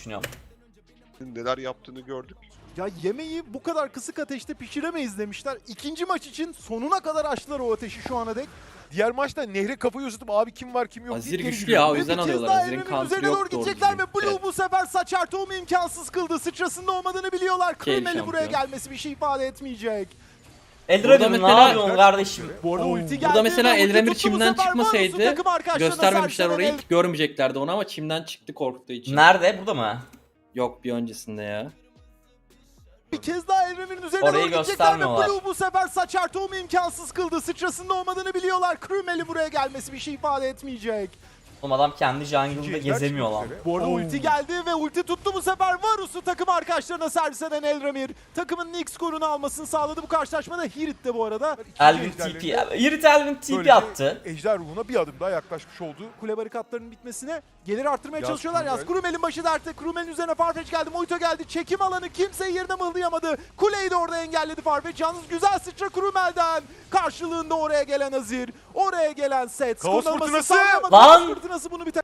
düşünüyorum. neler yaptığını gördük. Ya yemeği bu kadar kısık ateşte pişiremeyiz demişler. İkinci maç için sonuna kadar açtılar o ateşi şu ana dek. Diğer maçta nehre kafayı uzatıp abi kim var kim yok Azir geri güçlü gidiyor. ya o yüzden alıyorlar. Azir'in counter'ı yok doğru gidecekler ve. Blue bu sefer saçar tohumu imkansız kıldı. Sıçrasında olmadığını biliyorlar. Kale Kremeli buraya gelmesi bir şey ifade etmeyecek. Eldradir ne mesela- yapıyorsun kardeşim? Bu arada ulti geldi. Burada mesela ve ulti Eldremir tuttu bu çimden sefer. çıkmasaydı Marus'un takım arkadaşlarına göstermemişler orayı eden görmeyeceklerdi onu ama çimden çıktı korktuğu için. Nerede? Burada mı? Yok bir öncesinde ya. Bir kez daha Elremir'in üzerine Orayı doğru gidecekler ve göstermiyorlar. Blue bu sefer saçar tohumu imkansız kıldı. Sıçrasında olmadığını biliyorlar. Kremeli buraya gelmesi bir şey ifade etmeyecek. Oğlum adam kendi jungle'ında gezemiyor lan. Bu arada Oo. ulti geldi ve ulti tuttu bu sefer Varus'u takım arkadaşlarına servis eden Elramir. Takımın ilk skorunu almasını sağladı bu karşılaşmada. Hirit de bu arada. Elvin TP. Irit Elvin TP böylece attı. Ejder ruhuna bir adım daha yaklaşmış oldu. Kule barikatlarının bitmesine gelir arttırmaya Yaz çalışıyorlar. Yaz Krumel. Krumel'in başı dertte. Krumel'in üzerine Farfetch geldi. Moito geldi. Çekim alanı kimse yerine mıhlayamadı. Kuleyi de orada engelledi Farfetch. Yalnız güzel sıçra Krumel'den. Karşılığında oraya gelen Azir. Oraya gelen Set. Kaos fırtınası! Lan! Fırtınası bunu biter.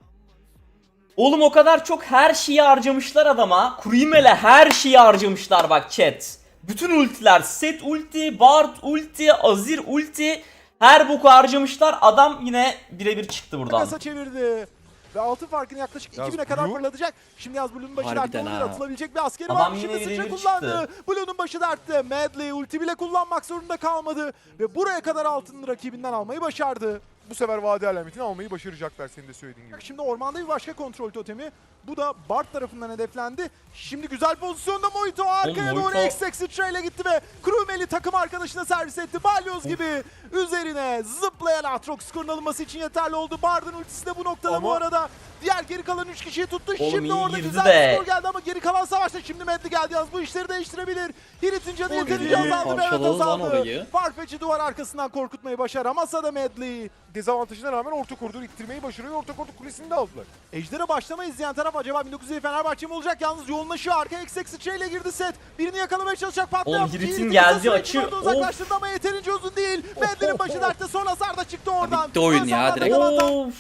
Oğlum o kadar çok her şeyi harcamışlar adama. Kurimel'e her şeyi harcamışlar bak chat. Bütün ultiler, set ulti, Bard ulti, Azir ulti. Her boku harcamışlar. Adam yine birebir çıktı buradan. Kasa çevirdi. Ve altın farkını yaklaşık Yaz 2000'e kadar fırlatacak. Şimdi Yaz Blue'nun başı Harbiden dertte olabilir. ha. Atılabilecek bir askeri Adam var. Şimdi sıçra kullandı. Blue'nun başı dertte. Medley ulti bile kullanmak zorunda kalmadı. Ve buraya kadar altını rakibinden almayı başardı. Bu sefer vade alametini almayı başaracaklar senin de söylediğin gibi. Şimdi ormanda bir başka kontrol totemi. Bu da Bart tarafından hedeflendi. Şimdi güzel pozisyonda Moito arkaya Oğlum, doğru eksek sıçrayla gitti ve Krumeli takım arkadaşına servis etti. Balyoz gibi üzerine zıplayan Aatrox skorun alınması için yeterli oldu. Bard'ın ultisi de bu noktada bu Ama- arada. Diğer geri kalan 3 kişiyi tuttu. Oğlum şimdi iyi orada girdi güzel de. bir skor geldi ama geri kalan savaşta şimdi Medli geldi yalnız. Bu işleri değiştirebilir. Hirit'in canı yeterince iyi. azaldı ve evet Parçaladı lan azaldı. orayı. Farfetch'i duvar arkasından korkutmayı başaramasa da Medli. Dezavantajına rağmen orta koridoru ittirmeyi başarıyor. Orta koridor kulesini de aldılar. Ejder'e başlamayı izleyen taraf acaba 1907 Fenerbahçe mi olacak? Yalnız yoğunlaşıyor. Arkaya eksek sıçrayla girdi set. Birini yakalamaya çalışacak patlıyor. Oğlum, Hirit'in Hirit'in geldiği açı- Uzaklaştırdı ama yeterince uzun değil. Medli'nin başı dertte son hasar da çıktı oradan. bitti oyun ya, direkt. Of.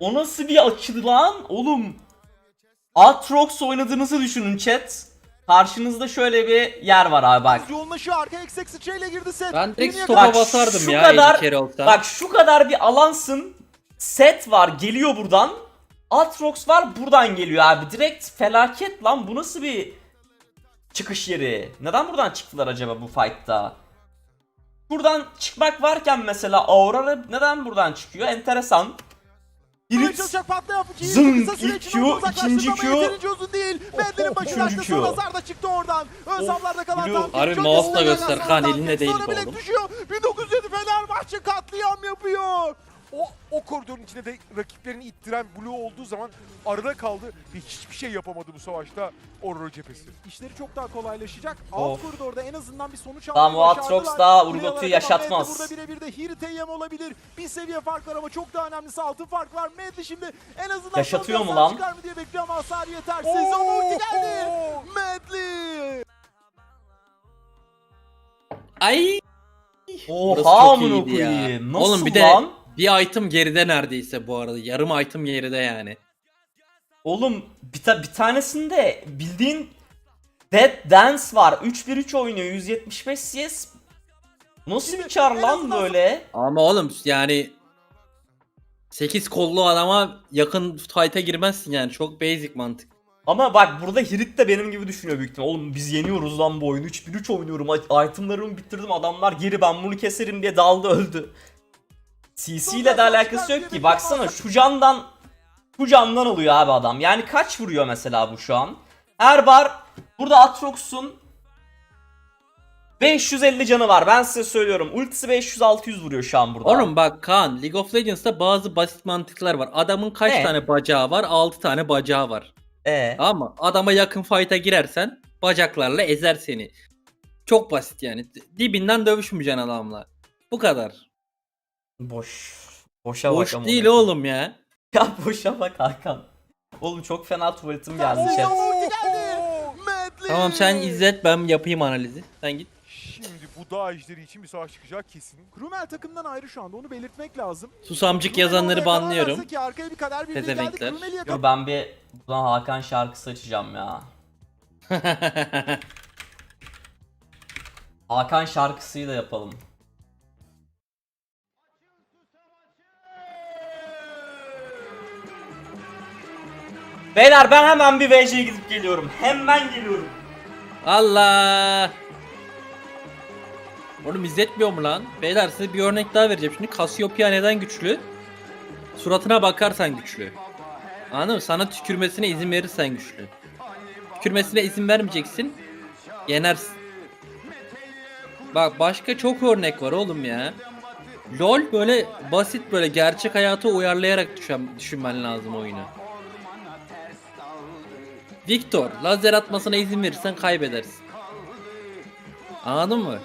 O nasıl bir açı lan? Oğlum. Aatrox oynadığınızı düşünün chat. Karşınızda şöyle bir yer var abi bak. Yoğunlaşıyor. Arkaya eksek sıçrayla girdi set. Ben direkt stopa basardım ya kadar- 50 kere olsa. Bak şu kadar bir alansın. Set var geliyor buradan. Aatrox var buradan geliyor abi. Direkt felaket lan bu nasıl bir çıkış yeri? Neden buradan çıktılar acaba bu fight'ta? Buradan çıkmak varken mesela Aurora neden buradan çıkıyor? Enteresan. Hirit süre ilk Q, ikinci Q. Üçüncü dertte son Q. hasar da çıktı oradan. Ön Of, saflarda kalan Blue. Çok mouse'la göster, kan tam. elinde değil oğlum. düşüyor. 1907 Fenerbahçe katliam yapıyor. O, o koridorun içinde de rakiplerini ittiren Blue olduğu zaman arada kaldı ve hiçbir şey yapamadı bu savaşta Aurora cephesi. İşleri çok daha kolaylaşacak. Of. Alt koridorda en azından bir sonuç almayı o Aatrox başardılar. daha Buraya Urgot'u yaşatmaz. Burada birebir de Hirit yem olabilir. Bir seviye fark var ama çok daha önemlisi altın fark var. Medli şimdi en azından Yaşatıyor son mu lan? Çıkar mı diye bekliyor ama hasar yetersiz. Ama ulti geldi. Medli. Ay. Burası Oha çok amına iyiydi ya. koyayım. Nasıl Oğlum bir de lan? Bir item geride neredeyse bu arada. Yarım item geride yani. Oğlum bir, ta- bir tanesinde bildiğin Dead Dance var. 3-1-3 oynuyor 175 CS. Nasıl bir çar lan böyle? Ama oğlum yani 8 kollu adama yakın fight'a girmezsin yani. Çok basic mantık. Ama bak burada Hirit de benim gibi düşünüyor büyük ihtimal. Oğlum biz yeniyoruz lan bu oyunu. 3-1-3 oynuyorum. Ay- Itemlarımı bitirdim. Adamlar geri ben bunu keserim diye daldı öldü. CC ile de alakası yok ki. Baksana şu candan şu candan oluyor abi adam. Yani kaç vuruyor mesela bu şu an? Her bar burada Atrox'un 550 canı var. Ben size söylüyorum. Ultisi 500-600 vuruyor şu an burada. Oğlum bak Kaan League of Legends'ta bazı basit mantıklar var. Adamın kaç Ne? tane bacağı var? 6 tane bacağı var. Ee, Ama adama yakın fight'a girersen bacaklarla ezer seni. Çok basit yani. Dibinden dövüşmeyeceksin adamla. Bu kadar. Boş. Boşa bak Boş ama. değil oğlum ya. Ya boşa bak Hakan. Oğlum çok fena tuvaletim geldi chat. Tamam sen izlet ben yapayım analizi. Sen git. Şimdi bu dağ ejderi için bir savaş çıkacak kesin. Krumel takımdan ayrı şu anda onu belirtmek lazım. Susamcık yazanları banlıyorum. Pezevenkler. Dur ben bir buradan Hakan şarkısı açacağım ya. Hakan şarkısıyı da yapalım. Beyler ben hemen bir VC'ye gidip geliyorum. Hemen geliyorum. Allah! Oğlum izletmiyor mu lan? Beyler size bir örnek daha vereceğim. Şimdi Cassiopeia neden güçlü? Suratına bakarsan güçlü. Anladın mı? Sana tükürmesine izin verirsen güçlü. Tükürmesine izin vermeyeceksin. Yenersin. Bak başka çok örnek var oğlum ya. LOL böyle basit böyle gerçek hayata uyarlayarak düşen, düşünmen lazım oyunu. Victor, lazer atmasına izin verirsen kaybedersin. Anladın mı?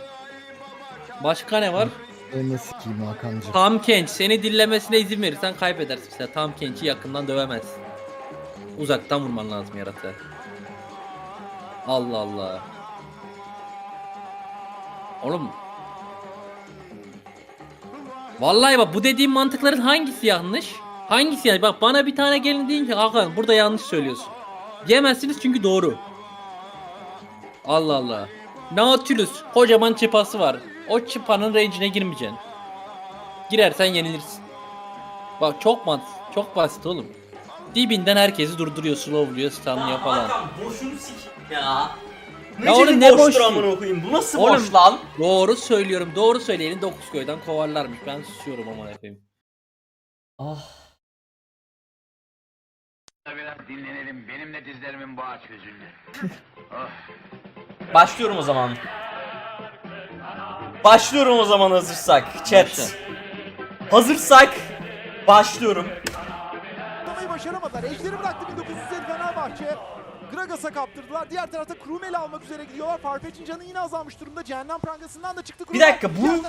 Başka ne var? Elini sikeyim Hakan'cığım. Tam Kench, seni dinlemesine izin verirsen kaybedersin. Mesela Tam Kench'i yakından dövemezsin. Uzaktan vurman lazım yaratığa. Allah Allah. Oğlum. Vallahi bak bu dediğim mantıkların hangisi yanlış? Hangisi yanlış? Bak bana bir tane gelin deyin ki Hakan burada yanlış söylüyorsun. Diyemezsiniz çünkü doğru. Allah Allah. Nautilus kocaman çıpası var. O çıpanın range'ine girmeyeceksin. Girersen yenilirsin. Bak çok mat, çok basit oğlum. Dibinden herkesi durduruyor, slowluyor, stunlıyor falan. Hakan boşunu sikeyim ya. Ne Ya oğlum ne boşluğu? amına koyayım? Bu nasıl Oğlum- boş lan? Doğru söylüyorum, doğru söyleyeni 9 köyden kovarlarmış. Ben susuyorum ama yapayım. Ah. Biraz dinlenelim. Benim de dizlerimin bağı çözüldü. oh. Başlıyorum o zaman. Başlıyorum o zaman hazırsak. Chat. Başla. Hazırsak başlıyorum. Atlamayı başaramadılar. Ejderi bıraktı 1950 Fenerbahçe. Gragas'a kaptırdılar. Diğer tarafta Krumel'i almak üzere gidiyorlar. Farfetch'in canı yine azalmış durumda. Cehennem prangasından da çıktı Bir Krumel. dakika, bu-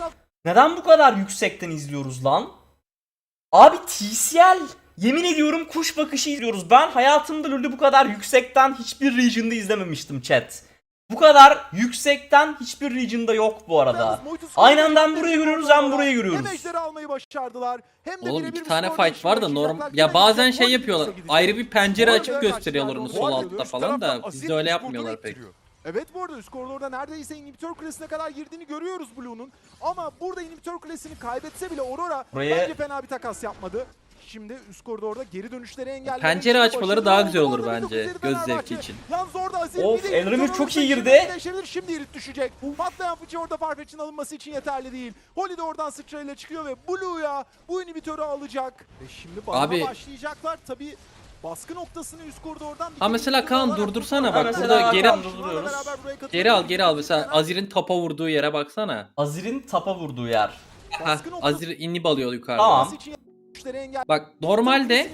Neden bu kadar yüksekten izliyoruz lan? Abi TCL. Yemin ediyorum kuş bakışı izliyoruz. Ben hayatımda LoL'ü bu kadar yüksekten hiçbir region'da izlememiştim chat. Bu kadar yüksekten hiçbir region'da yok bu arada. Anda hem burayı görüyoruz hem burayı görüyoruz. Hem ejderi almayı başardılar. Hem de Oğlum birebir iki bir tane fight var da yaşayacaklar. Ya bazen şey yapıyorlar. Ayrı bir pencere arada gösteriyorlar onu sol altta falan da tarafta biz Azir de öyle yapmıyorlar pek. Evet bu arada üst koridorda neredeyse inhibitor kulesine kadar girdiğini görüyoruz Blue'nun. Ama burada inhibitor kulesini kaybetse bile Aurora Burayı- bence fena bir takas yapmadı. Şimdi üst koridorda geri dönüşleri engellemek Pencere açmaları daha güzel olur bence, 1950 göz zevki için. Yalnız orada Azir Of, inhibitor çok iyi girdi. şimdi Şimdi irit düşecek. Patlayan fıçı orada Farfetch'in alınması için yeterli değil. Holly de oradan sıçrayla çıkıyor ve Blue'ya bu inhibitörü alacak. Ve şimdi bana Abi- başlayacaklar. Tabi baskı noktasını üst koridordan Ha mesela Kaan durdursana bak, burada Mesela geri- durduruyoruz. beraber buraya katılıyor. Geri al geri al mesela Azir'in tapa vurduğu yere baksana. Azir'in tapa vurduğu yer. Hah Azir inhib alıyor yukarıda. Tamam. Güçleri engel- Bak normalde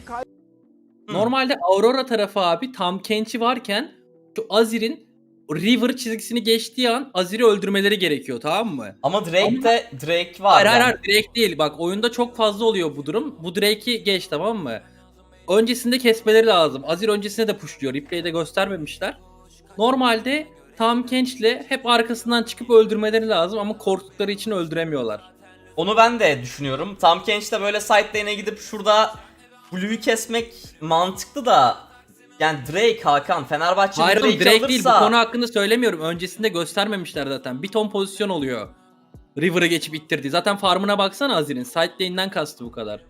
Hı. normalde Aurora tarafı abi tam Kench'i varken şu Azir'in River çizgisini geçtiği an Azir'i öldürmeleri gerekiyor tamam mı? Ama Drake'de Drake var. Hayır hayır yani. hayır direkt değil. Bak oyunda çok fazla oluyor bu durum. Bu Drake'i geç tamam mı? Öncesinde kesmeleri lazım. Azir öncesinde de pushluyor. Replay'de göstermemişler. Normalde Tam Kench'le hep arkasından çıkıp öldürmeleri lazım ama korktukları için öldüremiyorlar. Onu ben de düşünüyorum. Tam Kench'te böyle side lane'e gidip şurada Blue'yu kesmek mantıklı da yani Drake Hakan Fenerbahçe'nin Hayır oğlum Drake'i direkt değil bu alırsa konu hakkında söylemiyorum. Öncesinde göstermemişler zaten. Bir ton pozisyon oluyor. River'ı geçip ittirdi. Zaten farmına baksana Azir'in. Side lane'den kastı bu kadar.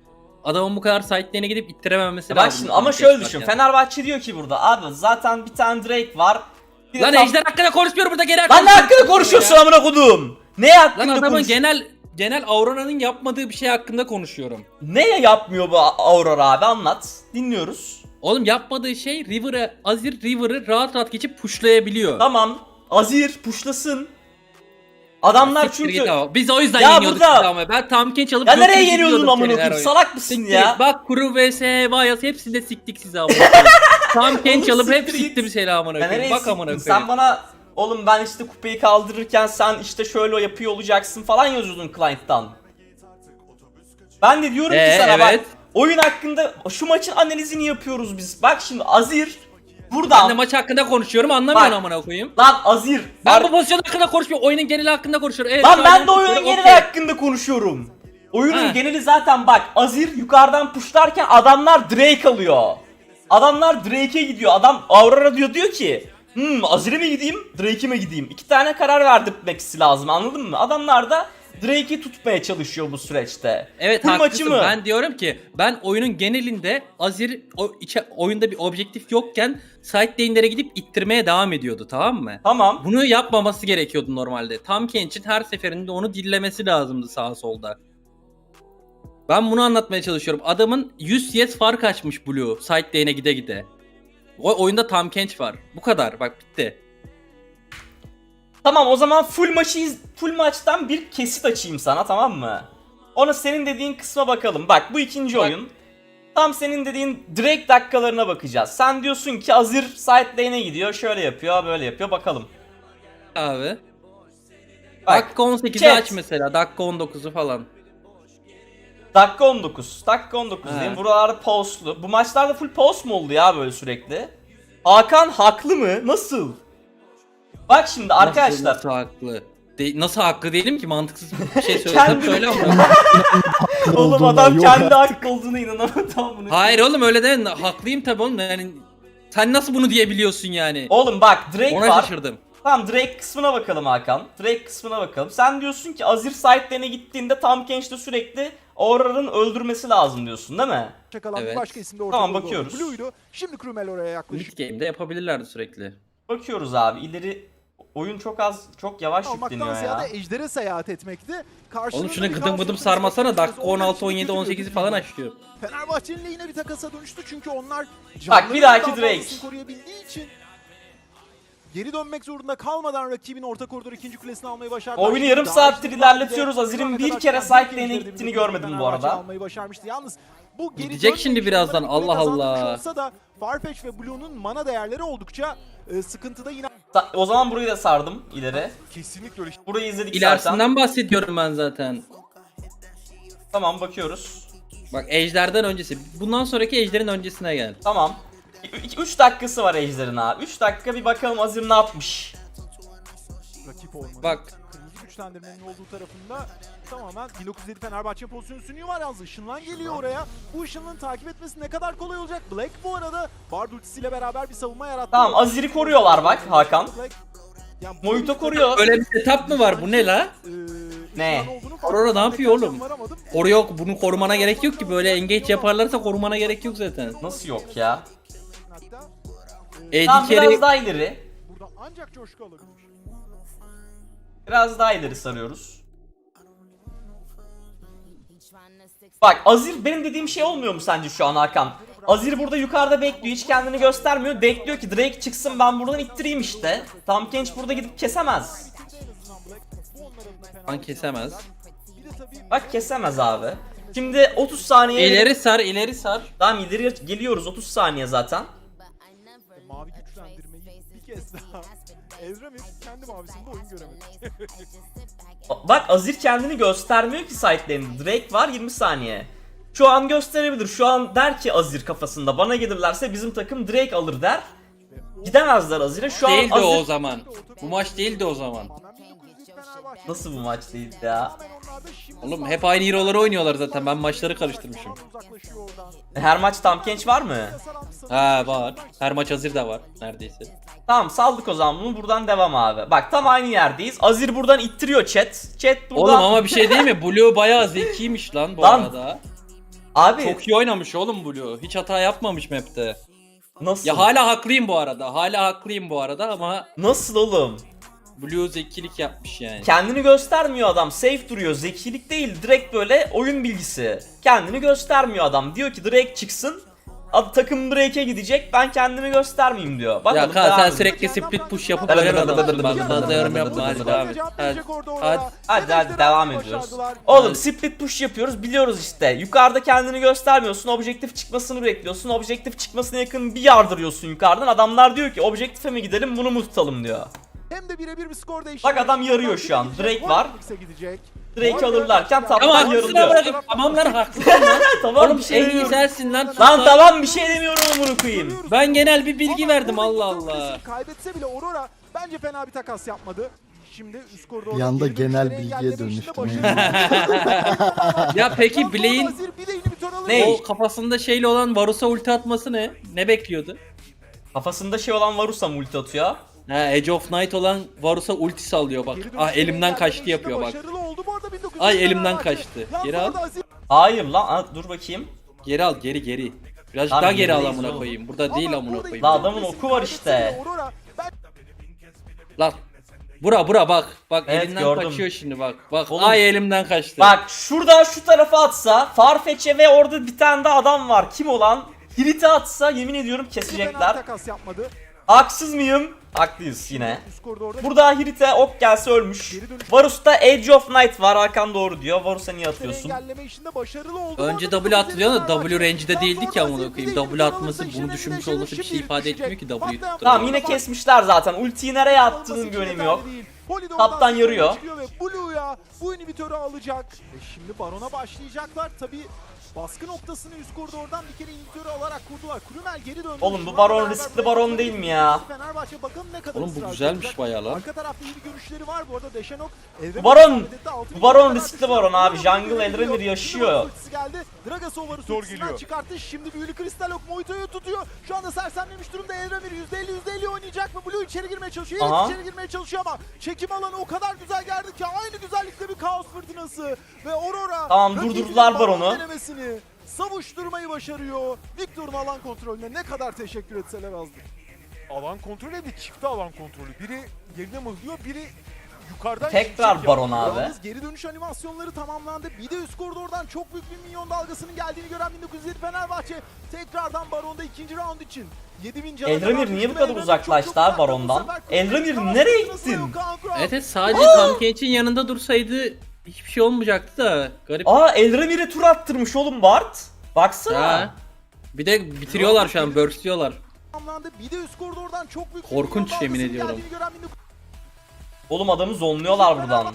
Adamın bu kadar side lane'e gidip ittirememesi Bak lazım. şimdi ama şöyle düşün. varken. Fenerbahçe diyor ki burada abi zaten bir tane Drake var. Bir Lan tam- Ejder hakkında konuşmuyorum burada genel Lan ne hakkında konuşuyorsun konuşuyorsun amına kodum? Ne Lan hakkında adamın konuş? genel genel Aurora'nın yapmadığı bir şey hakkında konuşuyorum. Ne yapmıyor bu Aurora abi anlat. Dinliyoruz. Oğlum yapmadığı şey River'ı, Azir River'ı rahat rahat geçip pushlayabiliyor. Tamam. Azir puşlasın. Adamlar Siktir çünkü... git ama. Biz o yüzden Ya yeniyorduk burada- ama. Ben tam Kench alıp Ya nereye yeniyordun amına koyayım? Salak mısın Siktir ya? Bak Kuru vs Vayas hepsinde siktik sizi amına koyayım. Tam Kench Oğlum alıp hep siktim seni amına koyayım. Bak amına koyayım. Sen bana oğlum ben işte kupayı kaldırırken sen işte şöyle yapıyor olacaksın falan yazıyordun client'tan. Ben de diyorum Ee, ki sana evet. bak oyun hakkında şu maçın analizini yapıyoruz biz. Bak şimdi Azir Ben de maç hakkında konuşuyorum anlamıyorsun amına koyayım. lan Azir. Ben bu pozisyon hakkında konuşmuyorum. Oyunun geneli hakkında konuşuyorum. Evet, Lan ben de oyunun geneli hakkında konuşuyorum. Oyunun Ha. geneli zaten bak Azir yukarıdan pushlarken adamlar Drake alıyor. Adamlar Drake'e gidiyor. Adam Aurora diyor diyor ki Hmm Azir'e mi gideyim Drake'e mi gideyim? İki tane karar verdirmesi lazım anladın mı? Adamlar da Drake'i tutmaya çalışıyor bu süreçte. Evet Full haklısın. maçı mı? Ben diyorum ki ben oyunun genelinde Azir o, içe, oyunda bir objektif yokken side lane'lere gidip ittirmeye devam ediyordu tamam mı? Tamam. Bunu yapmaması gerekiyordu normalde. Tam Kench'in her seferinde onu dillemesi lazımdı sağa solda. Ben bunu anlatmaya çalışıyorum. Adamın 100 CS fark açmış Blue side lane'e gide gide. O oyunda Tam Kench var. Bu kadar bak bitti. Tamam o zaman full maçı iz- full maçtan bir kesit açayım sana tamam mı? Onu senin dediğin kısma bakalım. Bak bu ikinci Bak. oyun. Tam senin dediğin Drake dakikalarına bakacağız. Sen diyorsun ki Azir side lane'e gidiyor, şöyle yapıyor, böyle yapıyor bakalım. Abi. Bak dakika 18'i chat. aç mesela. Dakika 19'u falan. Dakika 19. Dakika 19 He. diyeyim. Buralarda pauslu. Bu maçlarda full pause mu oldu ya böyle sürekli? Hakan haklı mı? Nasıl? Bak şimdi arkadaşlar. Nasıl, nasıl haklı? De- nasıl haklı değilim ki mantıksız bir şey söylesem Kendi- söyle ama. Oğlum adam yok kendi haklı olduğuna inanamadı tamam bunu. Hayır oğlum öyle deme. Haklıyım tabii oğlum. Yani sen nasıl bunu diyebiliyorsun yani? Oğlum bak Drake Ona var. şaşırdım. Tamam Drake kısmına bakalım Hakan. Drake kısmına bakalım. Sen diyorsun ki Azir side'lerine gittiğinde Tam Kench'te sürekli Aurora'nın öldürmesi lazım diyorsun değil mi? Çakalan Evet. başka isim de ortada. Tamam, bakıyoruz. Blue'ydu. Şimdi Krumel oraya yaklaşık. Mid game'de yapabilirlerdi sürekli. Bakıyoruz abi ileri oyun çok az çok yavaş Almaktan yükleniyor ya. ziyade ejdere seyahat etmekti. Karşılığında Oğlum şuna gıdım gıdım sarmasana. Dakika takası 16, olduğu için 17, 18'i falan açıyor. Fenerbahçe'nin yine bir takasa dönüştü çünkü onlar Bak, bir dahaki daha Drake. koruyabildiği için geri dönmek zorunda kalmadan rakibin orta koridor ikinci kulesini almayı başardı. Oyunu yarım saattir ilerletiyoruz. Azir'in bir kere çıkan side ilk lane'e ejderleri gittiğini görmedim bu arada. Almayı başarmıştı. Yalnız bu geri Gidecek şimdi birazdan, Allah Allah. Olsa da Farfetch ve Blue'nun mana değerleri oldukça e, sıkıntıda yine O zaman burayı da sardım ileri. Kesinlikle öyle. Burayı izledik zaten. İlerisinden bahsediyorum ben zaten. Tamam bakıyoruz. Bak ejderden öncesi. Bundan sonraki ejderin öncesine gel. Tamam. 3 dakikası var Ejder'in abi. 3 dakika bir bakalım Azir ne yapmış. rakip olmadı. Bak. Kırmızı güçlendirmenin olduğu tarafında tamamen 1907 Fenerbahçe pozisyonu sunuyor var yalnız ışınlan geliyor oraya. Bu ışınlığın takip etmesi ne kadar kolay olacak? Black bu arada Bard ultisiyle beraber bir savunma yarattı. Tamam Azir'i koruyorlar bak Hakan. Black- Yani bir- koruyor. Öyle bir setup mı var? Bu ne la? Ee, Ne? Aurora ne yapıyor oğlum? varamadım. Koruyor, bunu korumana gerek yok ki. Böyle engage yaparlarsa korumana gerek yok zaten. Nasıl yok ya? AD Tamam biraz daha ileri. burada ancak coşku alabilir. Biraz daha ileri sarıyoruz. Bak Azir benim dediğim şey olmuyor mu sence şu an Hakan? Azir burada yukarıda bekliyor hiç kendini göstermiyor. Bekliyor ki Drake çıksın ben buradan ittireyim işte. Tam Kench burada gidip kesemez. Lan kesemez. Bak kesemez abi. Şimdi 30 saniye İleri sar, ileri sar. Tamam ileri geliyoruz 30 saniye zaten. Kez daha Ezreal kendi mavisinde oyun göremedi. Bak Azir kendini göstermiyor ki site'lerinde. Drake var 20 saniye. Şu an gösterebilir. Şu an der ki Azir kafasında bana gelirlerse bizim takım Drake alır der. Gidemezler Azir'e. Şu an Değildi o o Azir... zaman. Bu maç değildi o zaman. Nasıl bu maç değil ya? Oğlum hep aynı hero'ları oynuyorlar zaten. Ben maçları karıştırmışım. Her maç tam genç var mı? Ha var. Her maç hazır da var neredeyse. Tamam saldık o zaman bunu buradan devam abi. Bak tam aynı yerdeyiz. Azir buradan ittiriyor chat. Chat burada. Oğlum ama bir şey değil mi? Blue bayağı zekiymiş lan bu Lan, arada. Abi Çok iyi oynamış oğlum Blue. Hiç hata yapmamış map'te. nasıl? Ya hala haklıyım bu arada. Hala haklıyım bu arada ama Nasıl oğlum? Blue zekilik yapmış yani. Kendini göstermiyor adam. Safe duruyor. Zekilik değil. Direkt böyle oyun bilgisi. Kendini göstermiyor adam. Diyor ki Drake çıksın. Ad, takım Drake'e gidecek. Ben kendimi göstermeyeyim diyor. Bakalım Ya Kaan sen sürekli split push yapıp ölen adamsın. Bak fazla yorum yapma hadi devam et. Hadi. hadi. Hadi hadi devam ediyoruz. Oğlum split push yapıyoruz. Biliyoruz işte. Yukarıda kendini göstermiyorsun. Objektif çıkmasını bekliyorsun. Objektif çıkmasına yakın bir yardırıyorsun yukarıdan. Adamlar diyor ki objektife mi gidelim bunu mu tutalım diyor. Hem de birebir bir skor değişimi. Bak adam yarıyor şu an. Drake var. Gidecek. Drake'i alırlarken haklısın yarılıyor. bırakın. Tamamlar haklısın lan. Tamam Oğlum bir şey en iyi demiyorum. sensin lan. Lan tamam bir şey demiyorum amına koyayım. Ben genel bir bilgi Ama verdim Allah Allah. Kaybetse bile Aurora bence fena bir takas yapmadı. Şimdi üst koridorda Bir anda geri genel bilgiye engelleme işinde dönüştüm başarılı. Ya peki Blaine bir alır. Ne? o kafasında şeyle olan Varus'a ulti atması ne? Ne bekliyordu? Kafasında şey olan Varus'a multi atıyor. Ha Edge of Night olan Varus'a ulti sallıyor bak. Ah elimden kaçtı yapıyor bak. başarılı oldu. Bu arada 1900 Ay, elimden kaçtı. Geri al. Hayır lan dur bakayım. Geri al geri geri. Birazcık Tamam, daha geri al amına oğlum. koyayım. Burada değil amına koyayım. La adamın oku var işte. Lan. Bura bura bak. Bak Evet, elinden gördüm. kaçıyor şimdi bak. Bak Oğlum. ay elimden kaçtı. Bak şurada şu tarafa atsa Farfetch'e ve orada bir tane de adam var. Kim olan? Hirit'e atsa yemin ediyorum kesecekler. takas yapmadı. Haksız mıyım? Haklıyız yine. Burada Hirit'e ok gelse ölmüş. Varus'ta Edge of Night var. Hakan doğru diyor. Varus'a niye atıyorsun? Önce W atılıyor da. W range'de değildi ki amına koyayım. W atması bunu düşünmüş olması bir şey ifade etmiyor ki W. Tamam yine kesmişler zaten. Ultiyi nereye attığının bir önemi yok. Oradan yarıyor. Blue'ya bu inhibitörü alacak. Ve şimdi Baron'a başlayacaklar. Tabi baskı noktasını üst koridordan bir kere inhibitörü alarak kurdular. Krumel geri döndü. Oğlum bu Baron riskli Baron değil mi ya? Fenerbahçe bakalım ne kadar Oğlum bu güzelmiş bayağı lan. Arka tarafta iyi bir görüşleri var bu arada Deşenok. Bu Baron- bu Baron riskli Baron abi. Jungle Şimdi yaşıyor. Geldi. Dragas Ovar'ı Zor geliyor. çıkarttı. Şimdi büyülü kristal ok Moito'yu tutuyor. Şu anda sersemlemiş durumda Elramir %50 %50 oynayacak mı? Blue içeri girmeye çalışıyor. Aha. Evet içeri girmeye çalışıyor ama çekim alanı o kadar güzel geldi ki aynı güzellikte bir kaos fırtınası ve Aurora Tamam, durdurdular baron Baron'u. denemesini savuşturmayı başarıyor. Victor'un alan kontrolüne ne kadar teşekkür etseler azdır. Alan kontrolü hem de çifte alan kontrolü. Biri yerine mıhlıyor, biri yukarıdan Tekrar Baron abi. Yalnız geri dönüş animasyonları tamamlandı. Bir de üst koridordan çok büyük bir milyon dalgasının geldiğini gören 1907 Fenerbahçe tekrardan Baron'da ikinci round için 7000 cana Eldramir kadar niye bu kadar uzaklaştı abi Baron'dan? kaos nereye gittin? Evet evet sadece Tam Kench'in yanında dursaydı hiçbir şey olmayacaktı da garip. Aa Eldramir'e tur attırmış oğlum Bart. Baksana. Ha. Bir de bitiriyorlar şu an, burstliyorlar. tamamlandı. Bir de üst koridordan çok büyük bir Korkunç milyon yemin ediyorum. geldiğini gören 1907 Oğlum adamı zonluyorlar buradan.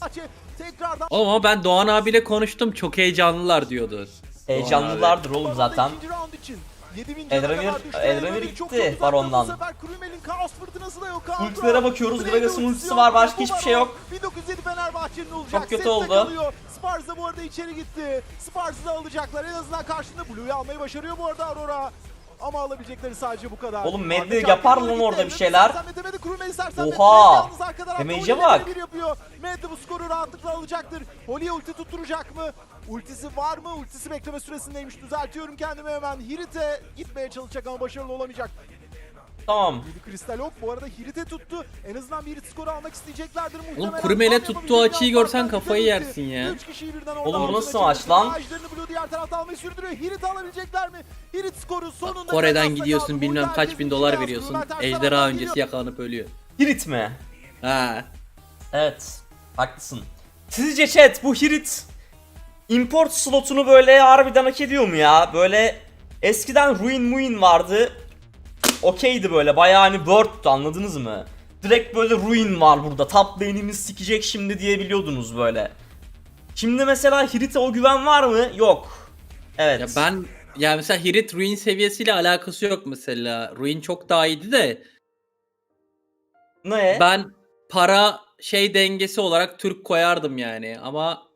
Fenerbahçe tekrardan Oğlum ama ben Doğan abiyle konuştum çok heyecanlılar diyordu. Heyecanlılardır oğlum zaten. ikinci round için 7000 Eldramir- cana kadar düştü. Eldramir'e Eldramir'in çok gitti. Baron'dan. Bu sefer Krümel'in kaos fırtınası da yok. Kaan Ultilere bakıyoruz. Gragas'ın ultisi var. Başka hiçbir şey yok. 1907 Fenerbahçe'nin olacak. Çok kötü oldu. Sparza bu arada içeri gitti. Spars'ı da alacaklar. En azından karşında Blue'yu almayı başarıyor bu arada Aurora. Ama alabilecekleri sadece bu kadar. Oğlum, Medli yapar lan orada bir şeyler. Oha! Holly'de bak. Medli bu skoru rahatlıkla alacaktır. Holly'e ulti tutturacak mı? Ultisi var mı? Ultisi bekleme süresindeymiş. Düzeltiyorum kendimi hemen. Hirit'e gitmeye çalışacak ama başarılı olamayacak. Tamam. Bir kristal ok bu arada Hirit'e tuttu. En azından bir Hirit skoru almak isteyeceklerdir muhtemelen. Oğlum Tam tuttuğu açıyı görsen kafayı yersin ya. Üç kişiyi birden Oğlum bu nasıl maç lan? Ağaçlarını Blue diğer tarafta almayı sürdürüyor. Hirit alabilecekler mi? Hirit skoru sonunda Kore'den gidiyorsun kaldı. bilmem kaç bin dolar veriyorsun. Ejderha öncesi yakalanıp ölüyor. Hirit mi? Ha. Evet. Haklısın. Sizce chat bu Hirit import slotunu böyle harbiden hak ediyor mu ya? Böyle eskiden Ruin Muin vardı. Okeydi böyle bayağı hani Bird'tü anladınız mı? Direkt böyle Ruin var burada. Top lane'imiz sikecek şimdi diyebiliyordunuz böyle. Şimdi mesela Hirit'e o güven var mı? Yok. Evet. Ya ben ya mesela Hirit Ruin seviyesiyle alakası yok mesela. Ruin çok daha iyiydi de ne? ben para şey dengesi olarak Türk koyardım yani ama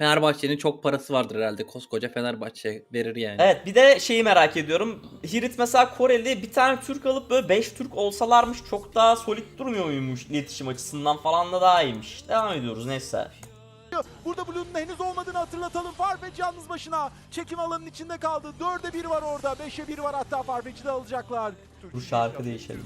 Fenerbahçe'nin çok parası vardır herhalde. Koskoca Fenerbahçe verir yani. Evet bir de şeyi merak ediyorum. Hirit mesela Koreli bir tane Türk alıp böyle 5 Türk olsalarmış çok daha solid durmuyor muymuş iletişim açısından falan da daha iyiymiş. Devam ediyoruz neyse. Burada Blue'nun henüz olmadığını hatırlatalım. Farfetch yalnız başına. Çekim alanının içinde kaldı. 4'e 1 var orada. 5'e 1 var hatta Farfetch'i de alacaklar. Bu şarkı değişelim.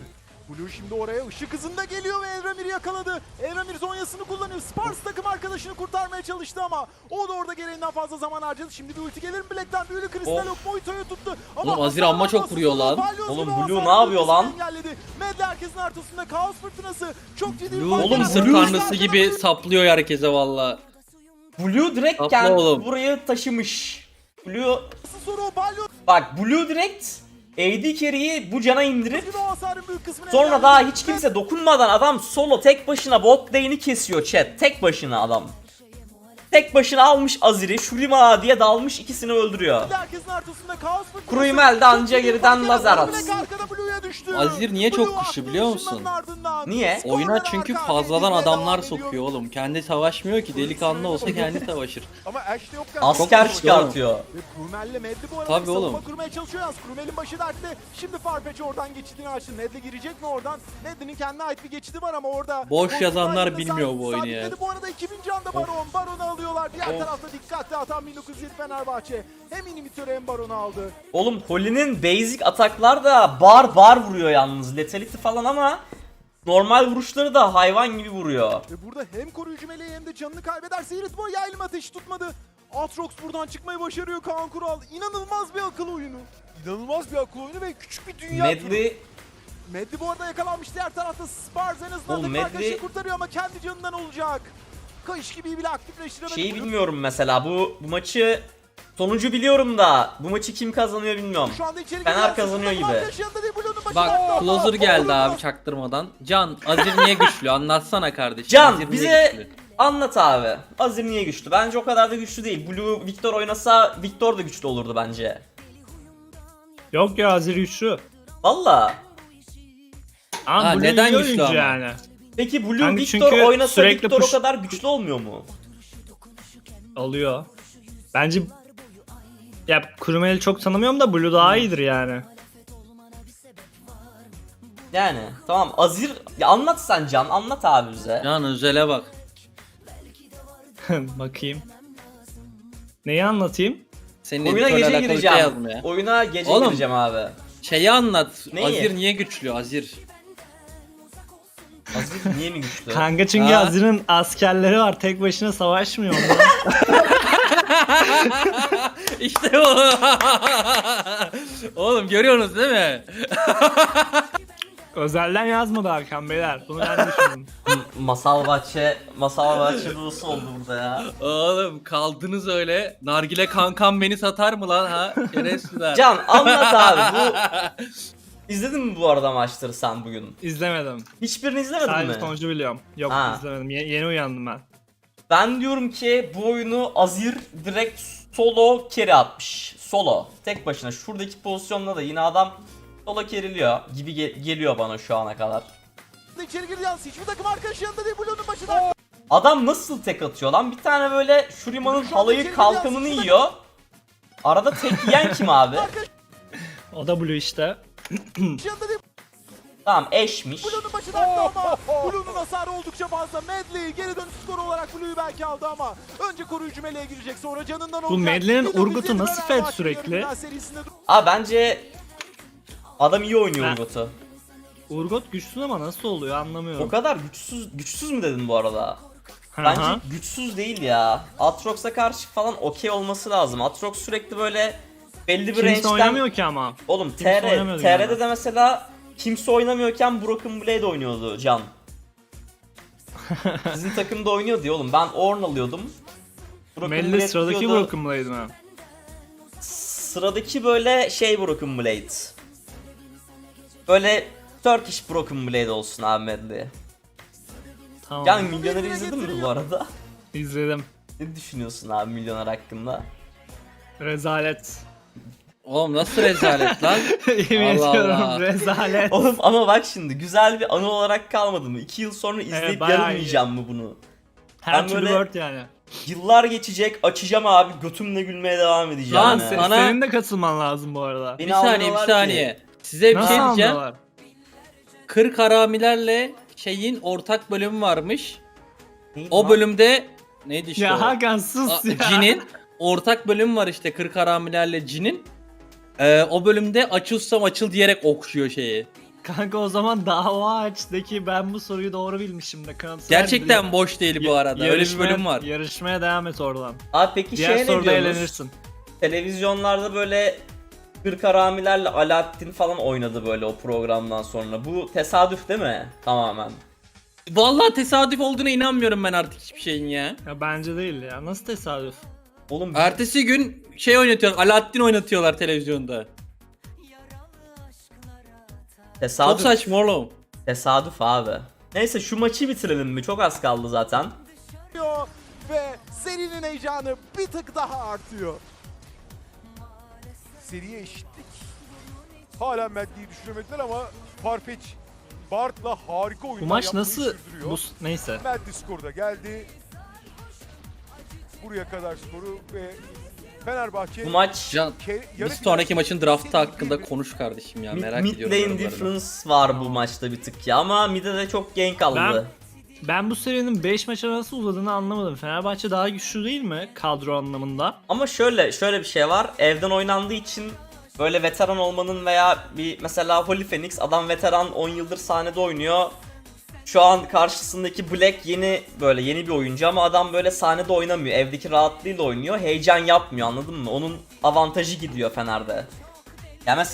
Blue şimdi oraya ışık hızında geliyor ve Elramir'i yakaladı. Elramir zonyasını kullanıyor. Spars takım arkadaşını kurtarmaya çalıştı ama o da orada gereğinden fazla zaman harcadı. Şimdi bir ulti gelir mi Black'ten? Büyülü kristal yok. Moito'yu tuttu. Oğlum, Azir amma çok vuruyor lan. Oğlum, Blue ne yapıyor lan? engelledi. Medli herkesin ortasında kaos fırtınası. Çok ciddi bir Blue Oğlum, Blue- tanrısı gibi saplıyor herkese valla. Blue direkt Atla kendi oğlum. burayı taşımış. Blue soru bak Blue direkt AD carry'i bu cana indirip sonra daha hiç kimse dokunmadan adam solo tek başına bot lane'i kesiyor chat. Tek başına adam. Tek başına almış Azir'i. Shurima diye dalmış ikisini öldürüyor. Krumel de anca geriden lazer düştü. Azir niye çok aklının biliyor musun? Niye? Oyuna çünkü fazladan adamlar sokuyor oğlum. Kendi savaşmıyor ki. Delikanlı olsa kendi savaşır. Asker çıkartıyor. Savunma oğlum. kurmaya çalışıyor yalnız. Krumel'in başı dertte. Şimdi Farfetch oradan geçidini açtı. Nedli girecek mi oradan? Nedli'nin kendine ait bir geçidi var ama orada... Boş yazanlar bilmiyor bu oyunu ya. Bu arada 2000 canda Baron. Baron'u alıyorlar. Diğer tarafta dikkatli atan 1907 Fenerbahçe. Hem inhibitörü hem Baron'u aldı. Oğlum Holly'nin basic ataklar da bar bar vuruyor yalnız. Lethality falan ama normal vuruşları da hayvan gibi vuruyor. Ve burada hem koruyucu meleği hem de canını kaybederse Iritmo yaylım ateşi tutmadı. Aatrox buradan çıkmayı başarıyor Kaan Kural. İnanılmaz bir akıl oyunu. inanılmaz bir akıl oyunu ve küçük bir dünya. Medley Medli bu arada yakalanmış. Diğer tarafta Spars en azından Oğlum Medli- kurtarıyor ama kendi canından olacak. Kayış gibi bile aktifleştiremedi. şeyi bilmiyorum mesela bu bu maçı sonucu biliyorum da bu maçı kim kazanıyor bilmiyorum. Şu anda içeri Fener kazanıyor gibi. Bak Aa, closer geldi aa, abi çaktırmadan. Can Azir niye güçlü? Anlatsana kardeşim. Can Azir bize anlat abi. Azir niye güçlü? Bence o kadar da güçlü değil. Blue Victor oynasa Victor da güçlü olurdu bence. Yok ya Azir güçlü. Valla. Blue neden güçlü ama? yani? Peki Blue Kanka Victor çünkü oynasa sürekli Victor push- o kadar güçlü olmuyor mu? Alıyor. Bence ya Kurumeli çok tanımıyorum da Blue daha iyidir yani. Yani tamam Azir ya anlat sen Can anlat abi bize. Can özele bak. Bakayım. Neyi anlatayım? Senin Oyuna editörle gece alakalı bir şey gireceğim. yazma ya. Oyuna gece Oğlum. gireceğim abi. Şeyi anlat. Neyi? Azir niye güçlü? Azir. Azir niye mi güçlü? Kanka çünkü Ha. Azir'in askerleri var. Tek başına savaşmıyor. ondan. işte bu. Oğlum görüyorsunuz değil mi? Özelden yazmadı Hakan beyler. Bunu ben düşündüm. Masal bahçe, masal bahçe dolusu oldu burada ya. Oğlum kaldınız öyle. Nargile kankam beni satar mı lan ha? Şerefsizler. Can anlat abi bu İzledin mi bu arada maçları sen bugün? İzlemedim. Hiçbirini izlemedin Sadece mi? sonucu biliyorum. Yok Ha. izlemedim. Ye- yeni uyandım ben. Ben diyorum ki bu oyunu Azir direkt solo carry atmış. Solo. Tek başına. Şuradaki pozisyonda da yine adam solo carryliyor gibi ge- geliyor bana şu ana kadar. İçeri girdi yalnız. Hiçbir takım arkadaşı yanında değil. Blue'nun başında. Adam nasıl tek atıyor lan? Bir tane böyle Shurima'nın halayı kalkanını yiyor. Arada tek yiyen kim abi? O da Blue işte. Tamam eşmiş. Blue'nun başında ama Blue'nun hasarı oldukça fazla. Medley geri dönüş skoru olarak Blue'yu belki aldı ama önce koruyucu meleğe girecek sonra canından olacak. Medley'nin 1907 Urgut'u nasıl fed sürekli? Abi bence adam iyi oynuyor. Urgot'u. Urgot güçsüz ama nasıl oluyor anlamıyorum. O kadar güçsüz güçsüz mü dedin bu arada? Hı Bence hı. güçsüz değil ya. Atrox'a karşı falan okey olması lazım. Atrox sürekli böyle belli bir Kimse range'den... oynamıyor ki ama. Oğlum Kimse TR, TR'de yani. de mesela kimse oynamıyorken Broken Blade oynuyordu Can. Sizin takımda oynuyordu ya oğlum. Ben Ornn alıyordum. Broken Melli Blade sıradaki diyordu. Broken Blade mi? Sıradaki böyle şey Broken Blade. Böyle Turkish Broken Blade olsun abi Medley. Tamam. Yani Milyoner'i izledin mi bu arada? İzledim. Ne düşünüyorsun abi Milyoner hakkında? Rezalet. Oğlum nasıl rezalet lan? Yemin Allah ediyorum Allah. rezalet. Oğlum ama bak şimdi güzel bir anı olarak kalmadı mı? İki yıl sonra izleyip bayağı yarılmayacağım mı bunu? Her ben türlü böyle- word yani. Yıllar geçecek açacağım abi götümle gülmeye devam edeceğim. Lan ya. Sana- Senin de katılman lazım bu arada. Beni bir saniye bir almıyorlar ki. saniye. Size bir Nasıl şey diyeceğim. anlıyorlar? 40 haramilerle şeyin ortak bölümü varmış. Neydi O lan? bölümde neydi işte Ya o? Hakan sus A- ya. Cin'in ortak bölüm var işte 40 haramilerle Cin'in. Ee, o bölümde açılsam açıl diyerek okşuyor şeyi. Kanka o zaman dava açtaki ben bu soruyu doğru bilmişim de kanıtlar Gerçekten bile. boş değil bu arada. Öyle bir Yarışmaya- bölüm var. Yarışmaya devam et oradan. Abi peki Diğer şeye ne soruda diyorsunuz? eğlenirsin. Televizyonlarda böyle Kırk haramilerle Alaaddin falan oynadı böyle o programdan sonra. Bu tesadüf değil mi? Tamamen. Vallahi tesadüf olduğuna inanmıyorum ben artık hiçbir şeyin ya. Ya bence değil ya. Nasıl tesadüf? Oğlum Ertesi gün şey oynatıyorlar. Alaaddin oynatıyorlar televizyonda. Çok tesadüf. saçma oğlum. Tesadüf abi. Neyse şu maçı bitirelim mi? Çok az kaldı zaten. ve serinin heyecanı bir tık daha artıyor. Seriye eşitlik. Hala Maddi'yi düşüremediler ama Farfetch Bart'la harika oyunlar Bu maç yapmayı nasıl sürdürüyor. bu neyse. Maddi skoru da geldi. Buraya kadar skoru ve Fenerbahçe Bu maç Can, bir sonraki maçın draftı hakkında konuş kardeşim ya mid, merak mid ediyorum. lane yorumlarını. difference var bu maçta bir tık ya ama mid'e de çok gank aldı. Ben bu serinin 5 maça nasıl uzadığını anlamadım. Fenerbahçe daha güçlü değil mi kadro anlamında? Ama şöyle şöyle bir şey var. Evden oynandığı için böyle veteran olmanın veya bir mesela Holy Phoenix adam veteran 10 yıldır sahnede oynuyor. Şu an karşısındaki Black yeni böyle yeni bir oyuncu ama adam böyle sahnede oynamıyor. Evdeki rahatlığıyla oynuyor. Heyecan yapmıyor anladın mı? Onun avantajı gidiyor Fener'de. Ya mesela